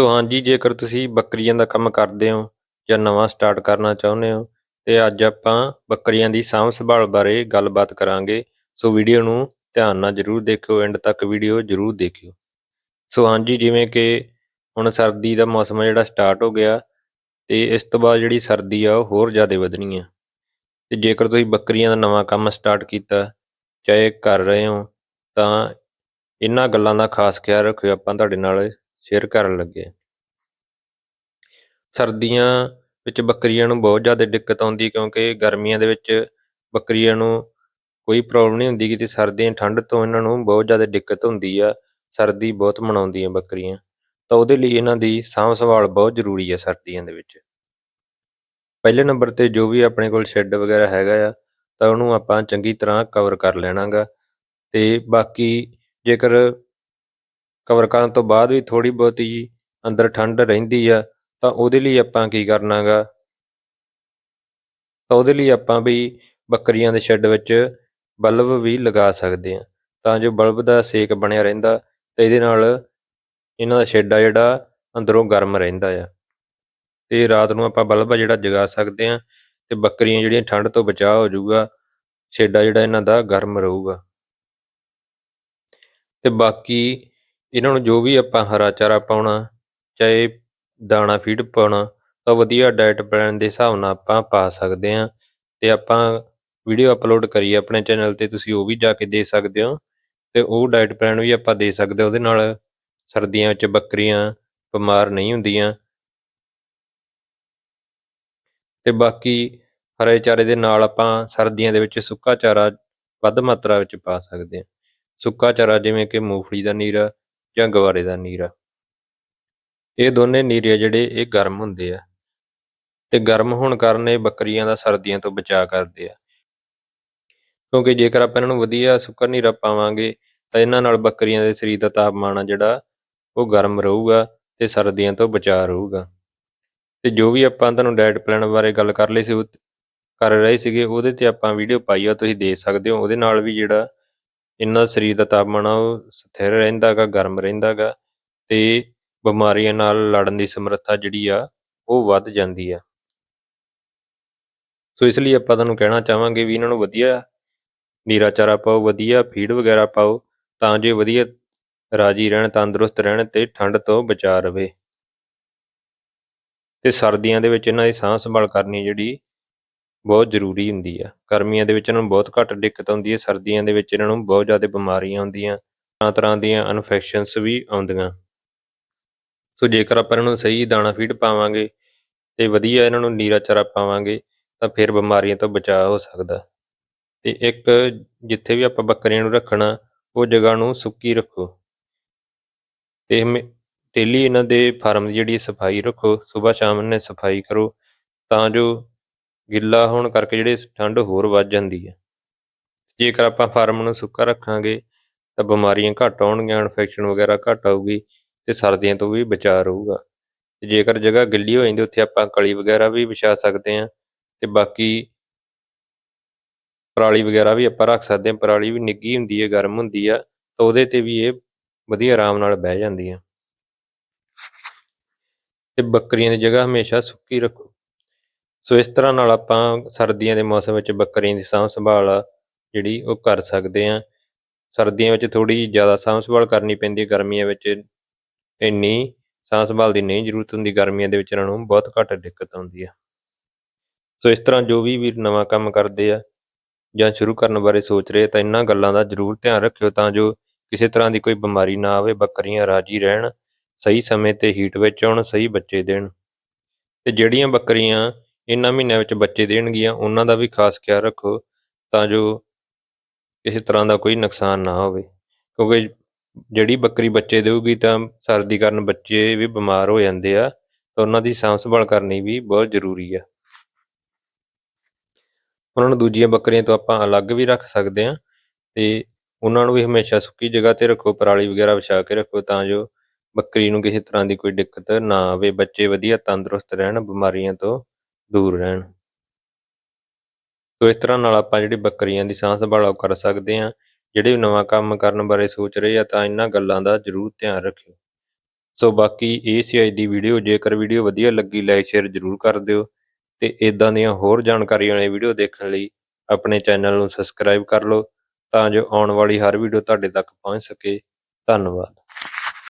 ਸੋ ਹਾਂਜੀ ਜੇਕਰ ਤੁਸੀਂ ਬੱਕਰੀਆਂ ਦਾ ਕੰਮ ਕਰਦੇ ਹੋ ਜਾਂ ਨਵਾਂ ਸਟਾਰਟ ਕਰਨਾ ਚਾਹੁੰਦੇ ਹੋ, ਤੇ ਅੱਜ ਆਪਾਂ ਬੱਕਰੀਆਂ ਦੀ ਸਾਂਭ ਸੰਭਾਲ ਬਾਰੇ ਗੱਲਬਾਤ ਕਰਾਂਗੇ। ਸੋ ਵੀਡੀਓ ਨੂੰ ਧਿਆਨ ਨਾਲ ਜਰੂਰ ਦੇਖਿਓ ਐਂਡ ਤੱਕ ਵੀਡੀਓ ਜਰੂਰ ਦੇਖਿਓ। ਸੋ ਹਾਂਜੀ ਜਿਵੇਂ ਕਿ ਹੁਣ ਸਰਦੀ ਦਾ ਮੌਸਮ ਹੈ ਜਿਹੜਾ ਸਟਾਰਟ ਹੋ ਗਿਆ, ਤੇ ਇਸ ਤੋਂ ਬਾਅਦ ਜਿਹੜੀ ਸਰਦੀ ਆ ਉਹ ਹੋਰ ਜ਼ਿਆਦਾ ਵਧਣੀ ਆ। ਤੇ ਜੇਕਰ ਤੁਸੀਂ ਬੱਕਰੀਆਂ ਦਾ ਨਵਾਂ ਕੰਮ ਸਟਾਰਟ ਕੀਤਾ, ਚਾਹੇ ਕਰ ਰਹੇ ਹੋ, ਤਾਂ ਇਹਨਾਂ ਗੱਲਾਂ ਦਾ ਖਾਸ ਖਿਆਲ ਰੱਖਿਓ, ਆਪਾਂ ਤੁਹਾਡੇ ਨਾਲ ਸ਼ੇਅਰ ਕਰਨ ਲੱਗੇ। ਸਰਦੀਆਂ ਵਿੱਚ ਬੱਕਰੀਆਂ ਨੂੰ ਬਹੁਤ ਜ਼ਿਆਦਾ ਦਿੱਕਤ ਆਉਂਦੀ ਕਿਉਂਕਿ ਗਰਮੀਆਂ ਦੇ ਵਿੱਚ ਬੱਕਰੀਆਂ ਨੂੰ ਕੋਈ ਪ੍ਰੋਬਲਮ ਨਹੀਂ ਹੁੰਦੀ ਕਿ ਸਰਦੀਆਂ ਠੰਡ ਤੋਂ ਇਹਨਾਂ ਨੂੰ ਬਹੁਤ ਜ਼ਿਆਦਾ ਦਿੱਕਤ ਹੁੰਦੀ ਆ, ਸਰਦੀ ਬਹੁਤ ਮਨਾਉਂਦੀਆਂ ਬੱਕਰੀਆਂ। ਤਾਂ ਉਹਦੇ ਲਈ ਇਹਨਾਂ ਦੀ ਸਾਂਭ ਸੰਭਾਲ ਬਹੁਤ ਜ਼ਰੂਰੀ ਹੈ ਸਰਦੀਆਂ ਦੇ ਵਿੱਚ। ਪਹਿਲੇ ਨੰਬਰ ਤੇ ਜੋ ਵੀ ਆਪਣੇ ਕੋਲ ਸ਼ੈੱਡ ਵਗੈਰਾ ਹੈਗਾ ਆ, ਤਾਂ ਉਹਨੂੰ ਆਪਾਂ ਚੰਗੀ ਤਰ੍ਹਾਂ ਕਵਰ ਕਰ ਲੈਣਾਗਾ। ਤੇ ਬਾਕੀ ਜੇਕਰ ਕਵਰ ਕਰਨ ਤੋਂ ਬਾਅਦ ਵੀ ਥੋੜੀ ਬਹੁਤੀ ਅੰਦਰ ਠੰਡ ਰਹਿੰਦੀ ਆ, ਤਾਂ ਉਹਦੇ ਲਈ ਆਪਾਂ ਕੀ ਕਰਨਾਗਾ? ਤਾਂ ਉਹਦੇ ਲਈ ਆਪਾਂ ਵੀ ਬੱਕਰੀਆਂ ਦੇ ਸ਼ੈੱਡ ਵਿੱਚ ਬਲਬ ਵੀ ਲਗਾ ਸਕਦੇ ਆ ਤਾਂ ਜੋ ਬਲਬ ਦਾ ਸੇਕ ਬਣਿਆ ਰਹਿੰਦਾ ਤੇ ਇਹਦੇ ਨਾਲ ਇਹਨਾਂ ਦਾ ਸ਼ੈੱਡ ਆ ਜਿਹੜਾ ਅੰਦਰੋਂ ਗਰਮ ਰਹਿੰਦਾ ਆ। ਤੇ ਰਾਤ ਨੂੰ ਆਪਾਂ ਬਲਬ ਆ ਜਿਹੜਾ ਜਗਾ ਸਕਦੇ ਆ ਤੇ ਬੱਕਰੀਆਂ ਜਿਹੜੀਆਂ ਠੰਡ ਤੋਂ ਬਚਾਅ ਹੋ ਜਾਊਗਾ, ਸ਼ੈੱਡ ਆ ਜਿਹੜਾ ਇਹਨਾਂ ਦਾ ਗਰਮ ਰਹੂਗਾ। ਤੇ ਬਾਕੀ ਇਹਨਾਂ ਨੂੰ ਜੋ ਵੀ ਆਪਾਂ ਹਰਾ ਚਾਰਾ ਪਾਉਣਾ, ਚਾਹੇ ਦਾਣਾ ਫੀਡ ਪਾਉਣਾ, ਤਾਂ ਵਧੀਆ ਡਾਈਟ ਪਲਾਨ ਦੇ ਹਿਸਾਬ ਨਾਲ ਆਪਾਂ ਪਾ ਸਕਦੇ ਹਾਂ ਤੇ ਆਪਾਂ ਵੀਡੀਓ ਅਪਲੋਡ ਕਰੀ ਆਪਣੇ ਚੈਨਲ ਤੇ, ਤੁਸੀਂ ਉਹ ਵੀ ਜਾ ਕੇ ਦੇ ਸਕਦੇ ਹੋ ਤੇ ਉਹ ਡਾਈਟ ਪਲਾਨ ਵੀ ਆਪਾਂ ਦੇ ਸਕਦੇ ਉਹਦੇ ਨਾਲ ਸਰਦੀਆਂ ਵਿੱਚ ਬੱਕਰੀਆਂ ਬਿਮਾਰ ਨਹੀਂ ਹੁੰਦੀਆਂ। ਤੇ ਬਾਕੀ ਹਰੇ ਚਾਰੇ ਦੇ ਨਾਲ ਆਪਾਂ ਸਰਦੀਆਂ ਦੇ ਵਿੱਚ ਸੁੱਕਾ ਚਾਰਾ ਵੱਧ ਮਾਤਰਾ ਵਿੱਚ ਪਾ ਸਕਦੇ ਹਾਂ। ਸੁੱਕਾ ਚਾਰਾ ਜਿਵੇਂ ਕਿ ਮੂੰਗਫਲੀ ਦਾ ਨੀਰਾ ਜਾਂ ਗਵਾਰੇ ਦਾ ਨੀਰਾ। ਇਹ ਦੋਨੇ ਨੀਰੇ ਜਿਹੜੇ ਇਹ ਗਰਮ ਹੁੰਦੇ ਆ। ਤੇ ਗਰਮ ਹੋਣ ਕਾਰਨ ਇਹ ਬੱਕਰੀਆਂ ਦਾ ਸਰਦੀਆਂ ਤੋਂ ਬਚਾਅ ਕਰਦੇ ਆ। ਕਿਉਂਕਿ ਜੇਕਰ ਆਪਾਂ ਇਹਨਾਂ ਨੂੰ ਵਧੀਆ ਸੁੱਕਾ ਨੀਰਾ ਪਾਵਾਂਗੇ, ਤਾਂ ਇਹਨਾਂ ਨਾਲ ਬੱਕਰੀਆਂ ਦੇ ਸਰੀਰ ਦਾ ਤਾਪਮਾਨ ਆ ਜਿਹੜਾ, ਉਹ ਗਰਮ ਰਹੂਗਾ ਤੇ ਸਰਦੀਆਂ ਤੋਂ ਬਚਾਅ ਰਹੂਗਾ। ਤੇ ਜੋ ਵੀ ਆਪਾਂ ਤੁਹਾਨੂੰ ਡਾਈਟ ਪਲਾਨ ਬਾਰੇ ਗੱਲ ਕਰ ਲਈ ਸੀ ਕਰ ਰਹੇ ਸੀਗੇ, ਉਹਦੇ ਤੇ ਆਪਾਂ ਵੀਡੀਓ ਪਾਈ ਆ, ਤੁਸੀਂ ਦੇਖ ਸਕਦੇ ਹੋ। ਉਹਦੇ ਨਾਲ ਵੀ ਜਿਹੜਾ ਇਹਨਾਂ ਦਾ ਸਰੀਰ ਦਾ ਤਾਪਮਾਨ ਆ, ਉਹ ਸਥਿਰ ਰਹਿੰਦਾ ਰਹਿੰਦਾਗਾ ਗਰਮ ਰਹਿੰਦਾ ਰਹਿੰਦਾਗਾ ਤੇ ਬਿਮਾਰੀਆਂ ਨਾਲ ਲੜਨ ਦੀ ਸਮਰੱਥਾ ਜਿਹੜੀ ਆ, ਉਹ ਵੱਧ ਜਾਂਦੀ ਆ। ਸੋ ਇਸ ਲਈ ਆਪਾਂ ਤੁਹਾਨੂੰ ਕਹਿਣਾ ਚਾਹਾਂਗੇ ਵੀ ਇਹਨਾਂ ਨੂੰ ਵਧੀਆ ਨੀਰਾ ਚਾਰਾ ਪਾਓ, ਵਧੀਆ ਫੀਡ ਵਗੈਰਾ ਪਾਓ, ਤਾਂ ਜੋ ਵਧੀਆ ਰਾਜੀ ਰਹਿਣ, ਤੰਦਰੁਸਤ ਰਹਿਣ ਤੇ ਠੰਡ ਤੋਂ ਬਚਾ ਰਵੇ। ਤੇ ਸਰਦੀਆਂ ਦੇ ਵਿੱਚ ਇਹਨਾਂ ਦੀ ਸਾਂਭ ਸੰਭਾਲ ਕਰਨੀ ਜਿਹੜੀ ਬਹੁਤ ਜ਼ਰੂਰੀ ਹੁੰਦੀ ਆ। ਗਰਮੀਆਂ ਦੇ ਵਿੱਚ ਇਹਨਾਂ ਨੂੰ ਬਹੁਤ ਘੱਟ ਦਿੱਕਤ ਆਉਂਦੀ ਹੈ, ਸਰਦੀਆਂ ਦੇ ਵਿੱਚ ਇਹਨਾਂ ਨੂੰ ਬਹੁਤ ਜ਼ਿਆਦਾ ਬਿਮਾਰੀਆਂ ਆਉਂਦੀਆਂ, ਤਰ੍ਹਾਂ ਤਰ੍ਹਾਂ ਦੀਆਂ ਇਨਫੈਕਸ਼ਨਸ ਵੀ ਆਉਂਦੀਆਂ। ਸੋ ਜੇਕਰ ਆਪਾਂ ਇਹਨਾਂ ਨੂੰ ਸਹੀ ਦਾਣਾ ਫੀਡ ਪਾਵਾਂਗੇ ਤੇ ਵਧੀਆ ਇਹਨਾਂ ਨੂੰ ਨੀਰਾ ਚਾਰਾ ਪਾਵਾਂਗੇ, ਤਾਂ ਫਿਰ ਬਿਮਾਰੀਆਂ ਤੋਂ ਬਚਾਅ ਹੋ ਸਕਦਾ। ਤੇ ਇੱਕ ਜਿੱਥੇ ਵੀ ਆਪਾਂ ਬੱਕਰੀਆਂ ਨੂੰ ਰੱਖਣਾ, ਉਹ ਜਗ੍ਹਾ ਨੂੰ ਸੁੱਕੀ ਰੱਖੋ। ਤੇ ਡੇਲੀ ਇਹਨਾਂ ਦੇ ਫਾਰਮ ਦੀ ਜਿਹੜੀ ਸਫ਼ਾਈ ਰੱਖੋ ਸਵੇਰ ਸ਼ਾਮ ਨੇ ਸਫ਼ਾਈ ਕਰੋ, ਤਾਂ ਜੋ ਗਿੱਲਾ ਹੋਣ ਕਰਕੇ ਜਿਹੜੇ ਠੰਡ ਹੋਰ ਵੱਧ ਜਾਂਦੀ ਹੈ। ਜੇਕਰ ਆਪਾਂ ਫਾਰਮ ਨੂੰ ਸੁੱਕਾ ਰੱਖਾਂਗੇ, ਤਾਂ ਬਿਮਾਰੀਆਂ ਘੱਟ ਆਉਣਗੀਆਂ ਇਨਫੈਕਸ਼ਨ ਵਗੈਰਾ ਘੱਟ ਆਊਗੀ ਤੇ ਸਰਦੀਆਂ ਤੋਂ ਵੀ ਬਚਾਅ ਰਹੂਗਾ। ਤੇ ਜੇਕਰ ਜਗ੍ਹਾ ਗਿੱਲੀ ਹੋ ਜਾਂਦੀ, ਉੱਥੇ ਆਪਾਂ ਕਲੀ ਵਗੈਰਾ ਵੀ ਵਿਛਾ ਸਕਦੇ ਹਾਂ ਤੇ ਬਾਕੀ ਪਰਾਲੀ ਵਗੈਰਾ ਵੀ ਆਪਾਂ ਰੱਖ ਸਕਦੇ ਹਾਂ। ਪਰਾਲੀ ਵੀ ਨਿੱਗੀ ਹੁੰਦੀ ਹੈ, ਗਰਮ ਹੁੰਦੀ ਆ, ਤਾਂ ਉਹਦੇ ਤੇ ਵੀ ਇਹ ਵਧੀਆ ਆਰਾਮ ਨਾਲ ਬਹਿ ਜਾਂਦੀ ਆ ਤੇ ਬੱਕਰੀਆਂ ਦੀ ਜਗ੍ਹਾ ਹਮੇਸ਼ਾ ਸੁੱਕੀ ਰੱਖੋ। ਸੋ ਇਸ ਤਰ੍ਹਾਂ ਨਾਲ ਆਪਾਂ ਸਰਦੀਆਂ ਦੇ ਮੌਸਮ ਵਿੱਚ ਬੱਕਰੀਆਂ ਦੀ ਸਾਂਭ ਸੰਭਾਲ ਜਿਹੜੀ ਉਹ ਕਰ ਸਕਦੇ ਹਾਂ। ਸਰਦੀਆਂ ਵਿੱਚ ਥੋੜੀ ਜ਼ਿਆਦਾ ਸਾਂਭ ਸੰਭਾਲ ਕਰਨੀ ਪੈਂਦੀ ਹੈ। ਗਰਮੀਆਂ ਵਿੱਚ ਇੰਨੀ ਸਾਂਭ ਸੰਭਾਲ ਦੀ ਨਹੀਂ ਜ਼ਰੂਰਤ ਹੁੰਦੀ। ਗਰਮੀਆਂ ਦੇ ਵਿੱਚ ਇਹਨਾਂ ਨੂੰ ਬਹੁਤ ਘੱਟ ਦਿੱਕਤ ਆਉਂਦੀ ਆ ਸੋ ਇਸ ਤਰ੍ਹਾਂ ਜੋ ਵੀ ਵੀਰ ਨਵਾਂ ਕੰਮ ਕਰਦੇ ਆ ਜਾਂ ਸ਼ੁਰੂ ਕਰਨ ਬਾਰੇ ਸੋਚ ਰਹੇ ਤਾਂ ਇਹਨਾਂ ਗੱਲਾਂ ਦਾ ਜ਼ਰੂਰ ਧਿਆਨ ਰੱਖਿਓ ਤਾਂ ਜੋ ਕਿਸੇ ਤਰ੍ਹਾਂ ਦੀ ਕੋਈ ਬਿਮਾਰੀ ਨਾ ਆਵੇ, ਬੱਕਰੀਆਂ ਰਾਜੀ ਰਹਿਣ, ਸਹੀ ਸਮੇਂ ਤੇ ਹੀਟ ਵਿੱਚ ਆਉਣ, ਸਹੀ ਬੱਚੇ ਦੇਣ। ਤੇ ਜਿਹੜੀਆਂ ਬੱਕਰੀਆਂ ਇਹਨਾਂ ਮਹੀਨਿਆਂ ਵਿੱਚ ਬੱਚੇ ਦੇਣਗੀਆਂ, ਉਹਨਾਂ ਦਾ ਵੀ ਖਾਸ ਖਿਆਲ ਰੱਖੋ ਤਾਂ ਜੋ ਕਿਸੇ ਤਰ੍ਹਾਂ ਦਾ ਕੋਈ ਨੁਕਸਾਨ ਨਾ ਹੋਵੇ। ਕਿਉਂਕਿ ਜਿਹੜੀ ਬੱਕਰੀ ਬੱਚੇ ਦੇਊਗੀ ਤਾਂ ਸਰਦੀ ਕਾਰਨ ਬੱਚੇ ਵੀ ਬਿਮਾਰ ਹੋ ਜਾਂਦੇ ਆ, ਤਾਂ ਉਹਨਾਂ ਦੀ ਸਾਂਭ ਸੰਭਾਲ ਕਰਨੀ ਵੀ ਬਹੁਤ ਜ਼ਰੂਰੀ ਆ। ਉਹਨਾਂ ਨੂੰ ਦੂਜੀਆਂ ਬੱਕਰੀਆਂ ਤੋਂ ਆਪਾਂ ਅਲੱਗ ਵੀ ਰੱਖ ਸਕਦੇ ਆ ਤੇ ਉਹਨਾਂ ਨੂੰ ਵੀ ਹਮੇਸ਼ਾ ਸੁੱਕੀ ਜਗ੍ਹਾ ਤੇ ਰੱਖੋ, ਪਰਾਲੀ ਵਗੈਰਾ ਵਿਛਾ ਕੇ ਰੱਖੋ ਤਾਂ ਜੋ ਬੱਕਰੀ ਨੂੰ ਕਿਸੇ ਤਰ੍ਹਾਂ ਦੀ ਕੋਈ ਦਿੱਕਤ ਨਾ ਆਵੇ, ਬੱਚੇ ਵਧੀਆ ਤੰਦਰੁਸਤ ਰਹਿਣ ਬਿਮਾਰੀਆਂ ਤੋਂ ਦੂਰ ਰਹਿਣ। ਸੋ ਇਸ ਤਰ੍ਹਾਂ ਨਾਲ ਆਪਾਂ ਜਿਹੜੀ ਬੱਕਰੀਆਂ ਦੀ ਸਾਂਭ ਸੰਭਾਲ ਉਹ ਕਰ ਸਕਦੇ ਆ ਜਿਹੜੇ ਨਵਾਂ ਕੰਮ ਕਰਨ ਬਾਰੇ ਸੋਚ ਰਹੇ ਆ ਤਾਂ ਇਹਨਾਂ ਗੱਲਾਂ ਦਾ ਜ਼ਰੂਰ ਧਿਆਨ ਰੱਖਿਓ। ਸੋ ਬਾਕੀ ਇਹ ਸੀ ਅੱਜ ਦੀ ਵੀਡੀਓ। ਜੇਕਰ ਵੀਡੀਓ ਵਧੀਆ ਲੱਗੀ, ਲਾਈਕ, ਸ਼ੇਅਰ ਜ਼ਰੂਰ ਕਰ ਦਿਓ ਤੇ ਇਦਾਂ ਦੀਆਂ ਹੋਰ ਜਾਣਕਾਰੀ ਵਾਲੀ ਵੀਡੀਓ ਦੇਖਣ ਲਈ ਆਪਣੇ ਚੈਨਲ ਨੂੰ ਸਬਸਕ੍ਰਾਈਬ ਕਰ ਲਓ ਤਾਂ ਜੋ ਆਉਣ ਵਾਲੀ ਹਰ ਵੀਡੀਓ ਤੁਹਾਡੇ ਤੱਕ ਪਹੁੰਚ ਸਕੇ। ਧੰਨਵਾਦ।